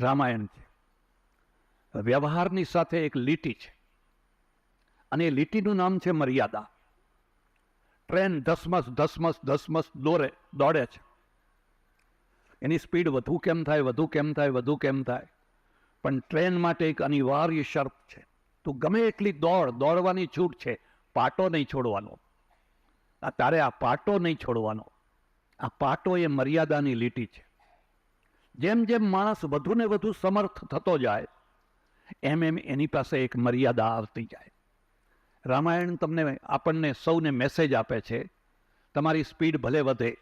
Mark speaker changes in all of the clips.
Speaker 1: રામાયણ છે. વ્યવહારની સાથે એક લીટી છે. અને એ લીટીનું નામ છે મર્યાદા. ટ્રેન ધસમસ ધસમસ ધસમસ દોરે, દોડે છે. એની સ્પીડ વધુ કેમ થાય, વધુ કેમ થાય, વધુ કેમ થાય? પણ ટ્રેન માટે એક અનિવાર્ય શરત છે. તું ગમે એટલી દોડ, દોડવાની છૂટ છે, પાટો નહીં છોડવાનો. આ તારે આ પાટો નહીં છોડવાનો. આ પાટો એ મર્યાદાની લીટી છે. જેમ જેમ માણસ વધુ ને વધુ સમર્થ થતો જાય, એમ એમ એની પાસે એક મર્યાદા આવતી જાય. રામાયણ તમને આપણને સૌને મેસેજ આપે છે, તમારી સ્પીડ ભલે વધે,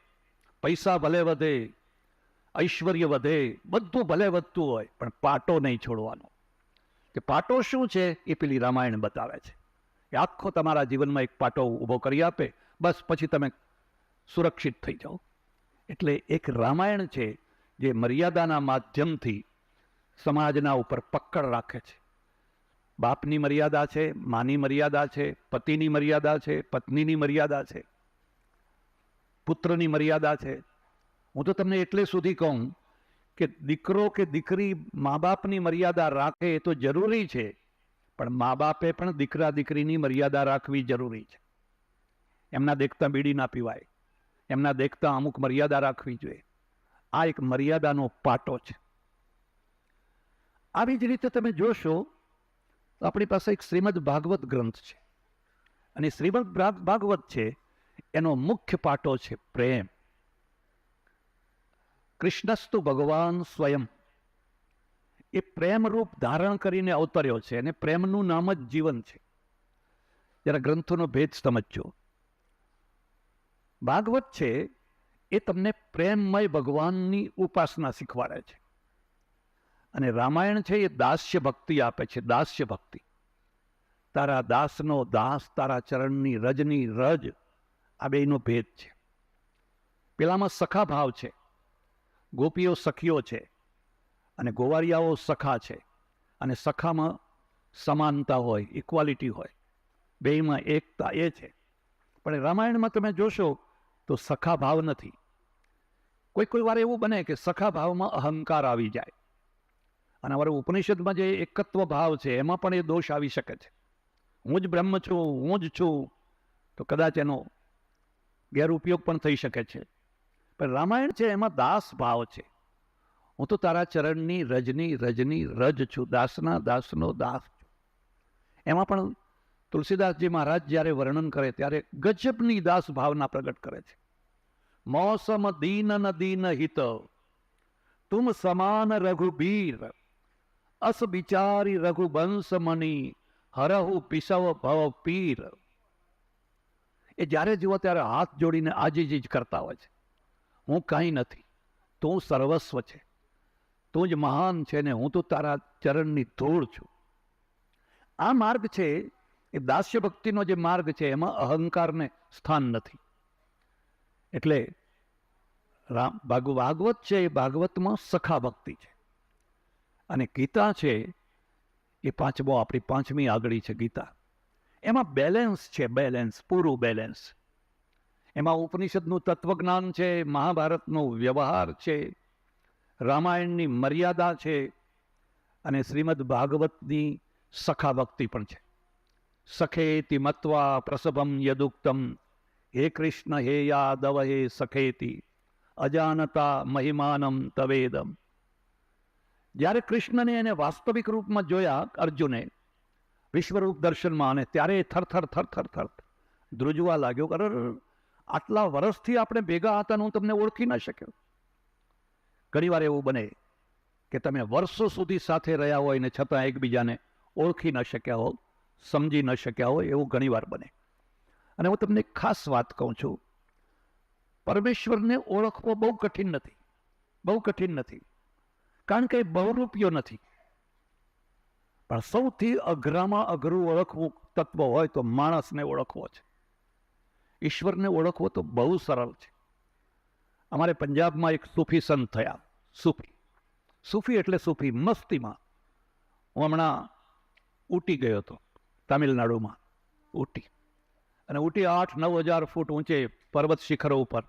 Speaker 1: પૈસા ભલે વધે, ઐશ્વર્ય વધે, બધું ભલે વધતું હોય, પણ પાટો નહીં છોડવાનો. કે પાટો શું છે એ પેલી રામાયણ બતાવે છે. એ આખો તમારા જીવનમાં એક પાટો ઊભો કરી આપે, બસ પછી તમે સુરક્ષિત થઈ જાઓ. એટલે એક રામાયણ છે જે મર્યાદાના માધ્યમથી સમાજના ઉપર પકડ રાખે છે. બાપની મર્યાદા છે, માની મર્યાદા છે, પતિની મર્યાદા છે, પત્નીની મર્યાદા છે, પુત્રની મર્યાદા છે. હું તો તમને એટલે સુધી કહું કે દીકરો કે દીકરી મા બાપની મર્યાદા રાખે એ તો જરૂરી છે, પણ મા બાપે પણ દીકરા દીકરીની મર્યાદા રાખવી જરૂરી છે. એમના દેખતા બીડી ના પીવાય, એમના દેખતા અમુક મર્યાદા રાખવી જોઈએ. આ એક મર્યાદાનો પાટો છે. આવી જ રીતે તમે જોશો, તો આપણી પાસે એક શ્રીમદ ભાગવત ગ્રંથ છે. અને શ્રીમદ ભાગવત છે, એનો મુખ્ય પાટો છે પ્રેમ. કૃષ્ણસ્તુ ભગવાન સ્વયં. એ પ્રેમ રૂપ ધારણ કરીને અવતર્યો છે અને પ્રેમનું નામ જ જીવન છે. જરા ગ્રંથોનો ભેદ સમજજો. ભાગવત છે એ તમને પ્રેમમય ભગવાનની ઉપાસના શીખવાડે છે. અને રામાયણ છે એ દાસ્ય ભક્તિ આપે છે, દાસ્ય ભક્તિ. તારા દાસનો દાસ, તારા ચરણની રજની રજ, આ બેનો ભેદ છે. પેલામાં સખા ભાવ છે, ગોપીઓ સખીઓ છે અને ગોવાળિયાઓ સખા છે અને સખામાં સમાનતા હોય ઇક્વાલિટી હોય. બેયમાં એકતા એ છે. પણ રામાયણમાં તમે જોશો તો સખા ભાવ નથી. કોઈ કોઈ વાર એવું બને કે સખા ભાવમાં અહંકાર આવી જાય. અને અમારે ઉપનિષદમાં જે એકત્વ ભાવ છે, એમાં પણ એ દોષ આવી શકે છે. હું જ બ્રહ્મ છું, હું જ છું, તો કદાચ એનો ગેરઉપયોગ પણ થઈ શકે છે. પણ રામાયણ છે, એમાં દાસ ભાવ છે. હું તો તારા ચરણની રજની રજની રજ છું, દાસના દાસનો દાસ છું. એમાં પણ તુલસીદાસજી મહારાજ જ્યારે વર્ણન કરે, ત્યારે ગજબની દાસ ભાવના પ્રગટ કરે છે. મોસમ દીન ન દીન હિત તુમ સમાન રઘુબીર અસ બિચારી રઘુવંશ મની હરહુ પિસવ ભવ પીર એ જ્યારે જુઓ ત્યારે હાથ જોડીને આજીજી જ કરતા હોય છે. હું કાંઈ નથી. તું સર્વસ્વ છે. તું જ મહાન છે ને હું તો તારા ચરણની ધૂળ છું. આ માર્ગ છે, એ દાસ્ય ભક્તિનો જે માર્ગ છે, એમાં અહંકારને સ્થાન નથી. એટલે રામ ભાગ ભાગવત છે એ ભાગવતમાં સખા ભક્તિ છે. અને ગીતા છે એ પાંચમો, આપણી પાંચમી આગળી છે ગીતા. એમાં બેલેન્સ છે બેલેન્સ પૂરું બેલેન્સ એમાં ઉપનિષદનું તત્વજ્ઞાન છે, મહાભારતનો વ્યવહાર છે, રામાયણની મર્યાદા છે, અને શ્રીમદ ભાગવતની સખા ભક્તિ પણ છે. સખેતિ મત્વા પ્રસભમ યદુક્તમ હે કૃષ્ણ, હે યાદવ, હે સખેતી, અજાનતા મહિમાનમ તવેદમ. જ્યારે કૃષ્ણને એને વાસ્તવિક રૂપમાં જોયા અર્જુને વિશ્વરૂપ દર્શનમાં અને ત્યારે થરથર થરથર થર ધ્રુજવા લાગ્યો અરે આટલા વર્ષથી આપણે ભેગા હતા હું તમને ઓળખી ન શક્યો. ઘણીવાર એવું બને કે તમે વર્ષો સુધી સાથે રહ્યા હોય ને છતાં એકબીજાને ઓળખી ન શક્યા હો સમજી ન શક્યા હોય એવું ઘણીવાર બને. અને હું તમને ખાસ વાત કહું છું. પરમેશ્વરને ઓળખવો બહુ કઠિન નથી. બહુ કઠિન નથી. કારણ કે બહુરૂપિયો નથી. પણ સૌથી અઘરામાં અઘરું ઓળખવું તત્વ હોય તો માણસને ઓળખવો છે. ઈશ્વરને ઓળખવો તો બહુ સરળ છે. અમારે પંજાબમાં એક સૂફી સંત થયા, સૂફી. સૂફી એટલે સૂફી મસ્તીમાં. હું હમણાં ઊટી ગયો હતો, તામિલનાડુમાં, ઊટી. અને ઉટી આઠ નવ હજાર ફૂટ ઊંચે પર્વત શિખરો ઉપર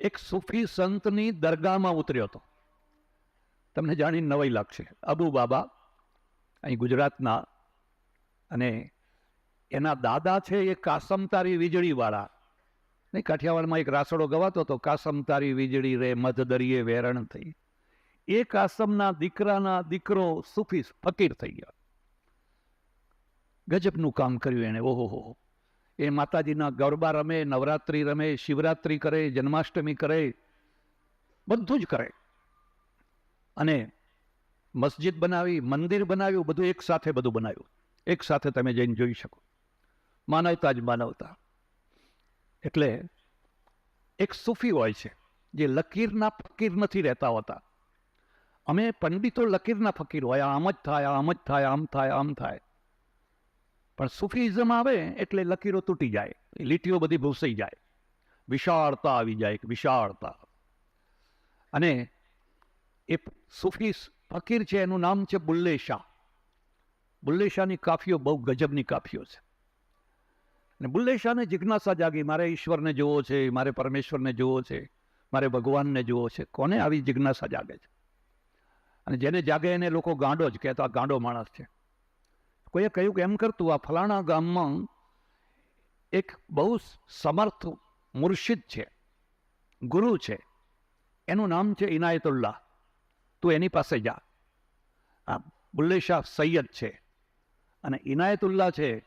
Speaker 1: એક સૂફી સંતની દરગાહમાં ઉતર્યો હતો. તમને જાણીને નવાઈ લાગશે. અબુ બાબા અહીં ગુજરાતના અને એના દાદા છે એ કાસમતારી વીજળીવાળા. નહીં, કાઠિયાવાડમાં એક રાસડો ગવાતો હતો, કાસમતારી વીજળી રે મધ દરિયે વેરણ થઈ. એ કાસમના દીકરાના દીકરો સુફી ફકીર થઈ ગયા. ગજબનું કામ કર્યું એણે. ઓહો હો. એ માતાજીના ગરબા રમે, નવરાત્રિ રમે, શિવરાત્રિ કરે, જન્માષ્ટમી કરે, બધું જ કરે. અને મસ્જિદ બનાવી, મંદિર બનાવ્યું, બધું એક સાથે બધું બનાવ્યું. એક સાથે તમે જઈને જોઈ શકો. માનવતા જ માનવતા. એટલે એક સૂફી હોય છે, જે લકીરના ફકીર નથી રહેતા હોતા. અમે પંડિતો લકીરના ફકીર હોય, આમ જ થાય, આમ જ થાય, આમ થાય આમ થાય. પણ સુફીઝમ આવે એટલે લકીરો તૂટી જાય લીટીઓ બધી ભૂસાઈ જાય. વિશાળતા આવી જાય વિશાળતા. અને એ સુફી ફકીર છે, એનું નામ છે બુલ્લે શાહ બુલ્લે શાહની કાફીઓ બહુ ગજબની કાફીઓ છે. અને બુલ્લે શાહને જિજ્ઞાસા જાગી, મારે ઈશ્વરને જોવો છે, મારે પરમેશ્વરને જોવો છે, મારે ભગવાનને જોવો છે. કોને આવી જિજ્ઞાસા જાગે છે? અને જેને જાગે એને લોકો ગાંડો જ કહેતા ગાંડો માણસ છે. કોઈએ કહ્યું કે એમ કરતું, આ ફલાણા ગામમાં એક બહુ સમર્થ મુર્શિદ છે, ગુરુ છે. એનું નામ છે ઇનાયતુલ્લાહ. તું એની પાસે જા. આ બુલ્લે શાહ સૈયદ છે અને ઇનાયતુલ્લાહ છે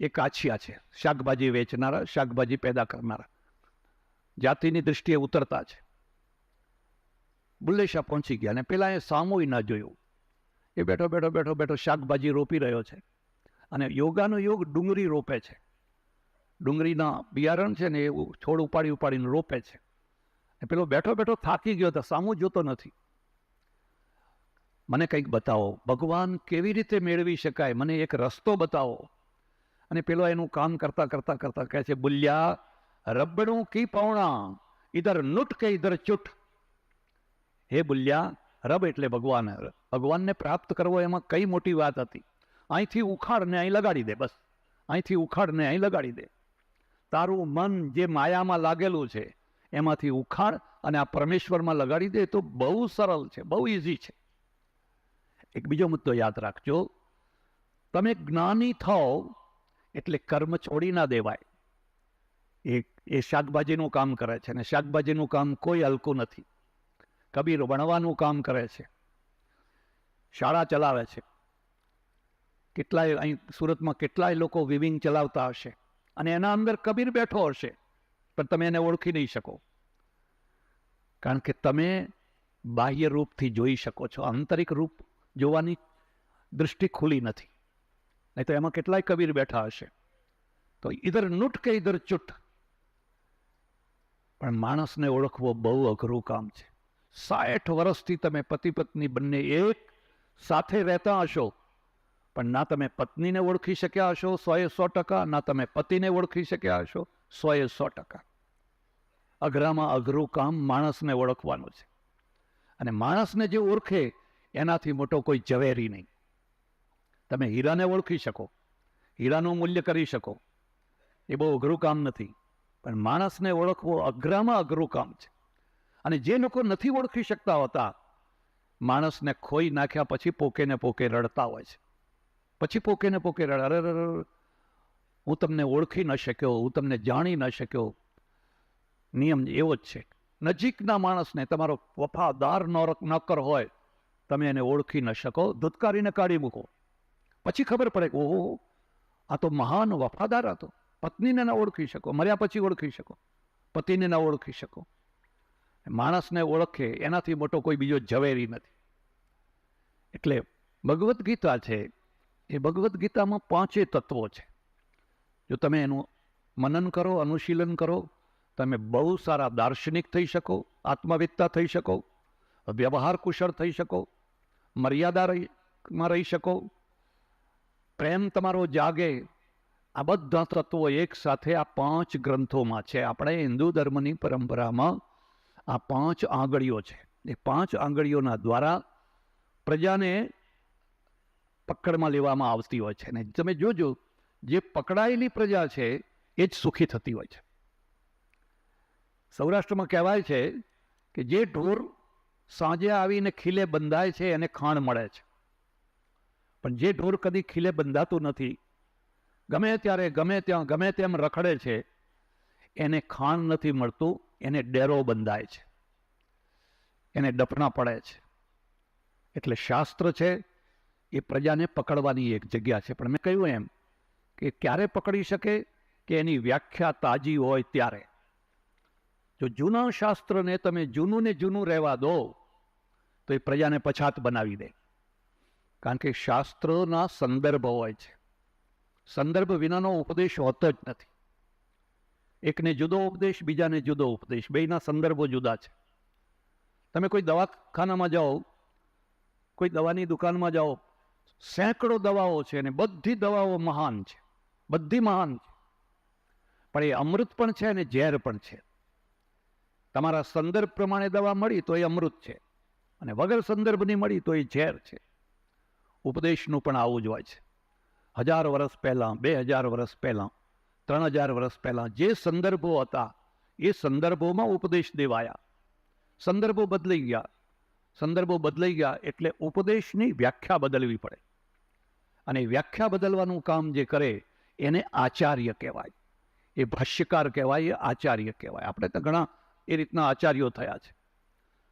Speaker 1: એ કાછિયા છે. શાકભાજી વેચનારા, શાકભાજી પેદા કરનારા. જાતિની દૃષ્ટિએ ઉતરતા છે. બુલ્લે શાહ પહોંચી ગયા અને પહેલાં એ સામુય ન જોયું. એ બેઠો બેઠો બેઠો બેઠો શાકભાજી રોપી રહ્યો છે. અને યોગાનો યોગ ડુંગળી રોપે છે. ડુંગળીના બિયારણ છે ને એવું છોડ ઉપાડી ઉપાડીને રોપે છે. પેલો બેઠો બેઠો થાકી ગયો હતો સામું જોતો નથી. મને કંઈક બતાવો, ભગવાન કેવી રીતે મેળવી શકાય? મને એક રસ્તો બતાવો. અને પેલો એનું કામ કરતા કરતા કરતા કહે છે, બુલ્યા, રબડું કી પૌણા ઇધર નુટ કે ઇધર ચૂટ હે બુલ્યા રબ એટલે ભગવાન. ભગવાનને પ્રાપ્ત કરવો એમાં કઈ મોટી વાત હતી? અહીંથી ઉખાડને અહીં લગાડી દે, બસ. અહીંથી ઉખાડને અહીં લગાડી દે. તારું મન જે માયામાં લાગેલું છે, એમાંથી ઉખાડ અને આ પરમેશ્વરમાં લગાડી દે તો બહુ સરળ છે, બહુ ઇઝી છે. એક બીજો મુદ્દો યાદ રાખજો. તમે જ્ઞાની થાઓ એટલે કર્મ છોડી ના દેવાય. એ એ શાકભાજીનું કામ કરે છે અને શાકભાજીનું કામ કોઈ હલકું નથી. કબીર વણવાનું કામ કરે છે. શાળા ચલાવે છે. કેટલાય અહીં સુરતમાં કેટલાય લોકો વિવિંગ ચલાવતા હશે અને એના અંદર કબીર બેઠો હશે, પણ તમે એને ઓળખી નહીં શકો. કારણ કે તમે બાહ્ય રૂપથી જોઈ શકો છો. આંતરિક રૂપ જોવાની દૃષ્ટિ ખુલી નથી. નહીં તો એમાં કેટલાય કબીર બેઠા હશે. તો ઇધર નુટ કે ઇધર ચૂટ. પણ માણસને ઓળખવો બહુ અઘરું કામ છે. સાઠ વર્ષથી તમે પતિ પત્ની બંને એક સાથે રહેતા હશો. પણ ના તમે પત્નીને ઓળખી શક્યા હશો સોએ સો ટકા, ના તમે પતિને ઓળખી શક્યા હશો સોએ સો ટકા. અઘરામાં અઘરું કામ માણસને ઓળખવાનું છે. અને માણસને જે ઓળખે એનાથી મોટો કોઈ ઝવેરી નહીં. તમે હીરાને ઓળખી શકો, હીરાનું મૂલ્ય કરી શકો. એ બહુ અઘરું કામ નથી. પણ માણસને ઓળખવો અઘરામાં અઘરું કામ છે. અને જે લોકો નથી ઓળખી શકતા હોતા, માણસને ખોઈ નાખ્યા પછી પોકે ને પોકે રડતા હોય છે. પછી પોકે ને પોકે રડ, અરે હું તમને ઓળખી ન શક્યો, હું તમને જાણી ન શક્યો. નિયમ એવો જ છે. નજીકના માણસને તમારો વફાદાર નોકર હોય, તમે એને ઓળખી ન શકો, ધુતકારીને કાઢી મૂકો. પછી ખબર પડે કે, ઓહો, આ તો મહાન વફાદાર હતો. પત્નીને ના ઓળખી શકો, મર્યા પછી ઓળખી શકો. પતિને ના ઓળખી શકો. માણસને ઓળખે, એનાથી મોટો કોઈ બીજો ઝવેરી નથી. એટલે ભગવદ્ ગીતા છે, એ ભગવદ્ ગીતામાં પાંચે તત્વો છે. જો તમે એનું મનન કરો, અનુશીલન કરો, તમે બહુ સારા દાર્શનિક થઈ શકો, આત્મવિદતા થઈ શકો વ્યવહાર કુશળ થઈ શકો, મર્યાદા માં રહી શકો, પ્રેમ તમારો જાગે, આ બધા તત્વો એક સાથે આ પાંચ ગ્રંથોમાં છે. આપણે હિન્દુ ધર્મની પરંપરામાં આ પાંચ આંગળીઓ છે. એ પાંચ આંગળીઓના દ્વારા પ્રજાને પકડમાં લેવામાં આવતી હોય છે. અને તમે જોજો, જે પકડાયેલી પ્રજા છે, એ જ સુખી થતી હોય છે. સૌરાષ્ટ્રમાં કહેવાય છે કે જે ઢોર સાંજે આવીને ખીલે બંધાય છે, એને ખાણ મળે છે. પણ જે ઢોર કદી ખીલે બંધાતું નથી, ગમે ત્યારે, ગમે ત્યાં, ગમે તેમ રખડે છે, એને ખાણ નથી મળતું. એને ડેરો બંધાય છે. એને ડફણા પડે છે. એટલે શાસ્ત્ર છે, એ પ્રજાને પકડવાની એક જગ્યા છે. પણ મેં કહ્યું એમ કે ક્યારે પકડી શકે કે એની વ્યાખ્યા તાજી હોય ત્યારે? જો જૂના શાસ્ત્રને તમે જૂનું ને જૂનું રહેવા દો, તો એ પ્રજાને પછાત બનાવી દે. કારણ કે શાસ્ત્રના સંદર્ભ હોય છે. સંદર્ભ વિનાનો ઉપદેશ હોતો જ નથી. એકને જુદો ઉપદેશ, બીજાને જુદો ઉપદેશ. બેના સંદર્ભો જુદા છે. તમે કોઈ દવાખાનામાં જાઓ, કોઈ દવાની દુકાનમાં જાઓ, સેંકડો દવાઓ છે અને બધી દવાઓ મહાન છે. બધી મહાન છે. પણ એ અમૃત પણ છે અને ઝેર પણ છે. તમારા સંદર્ભ પ્રમાણે દવા મળી તો એ અમૃત છે. અને વગર સંદર્ભની મળી તો એ ઝેર છે. ઉપદેશનું પણ આવું જ હોય છે. હજાર વર્ષ પહેલાં, બે હજાર વર્ષ પહેલાં ત્રણ હજાર વર્ષ પહેલાં જે સંદર્ભો હતા, એ સંદર્ભોમાં ઉપદેશ દેવાયા. સંદર્ભો બદલાઈ ગયા. સંદર્ભો બદલાઈ ગયા એટલે ઉપદેશની વ્યાખ્યા બદલવી પડે. અને વ્યાખ્યા બદલવાનું કામ જે કરે, એને આચાર્ય કહેવાય. એ ભાષ્યકાર કહેવાય, એ આચાર્ય કહેવાય. આપણે તો ઘણા એ રીતના આચાર્યો થયા છે.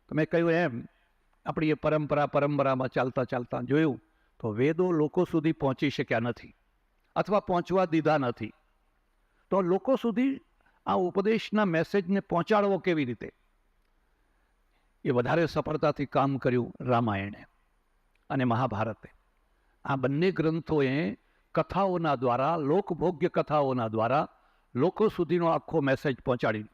Speaker 1: તમે કહ્યું એમ, આપણી એ પરંપરા પરંપરામાં ચાલતા ચાલતા જોયું, તો વેદો લોકો સુધી પહોંચી શક્યા નથી. અથવા પહોંચવા દીધા નથી. તો લોકો સુધી આ ઉપદેશના મેસેજને પહોંચાડવો કેવી રીતે? એ વધારે સફળતાથી કામ કર્યું રામાયણે અને મહાભારતે. આ બંને ગ્રંથોએ કથાઓના દ્વારા, લોકભોગ્ય કથાઓના દ્વારા લોકો સુધીનો આખો મેસેજ પહોંચાડી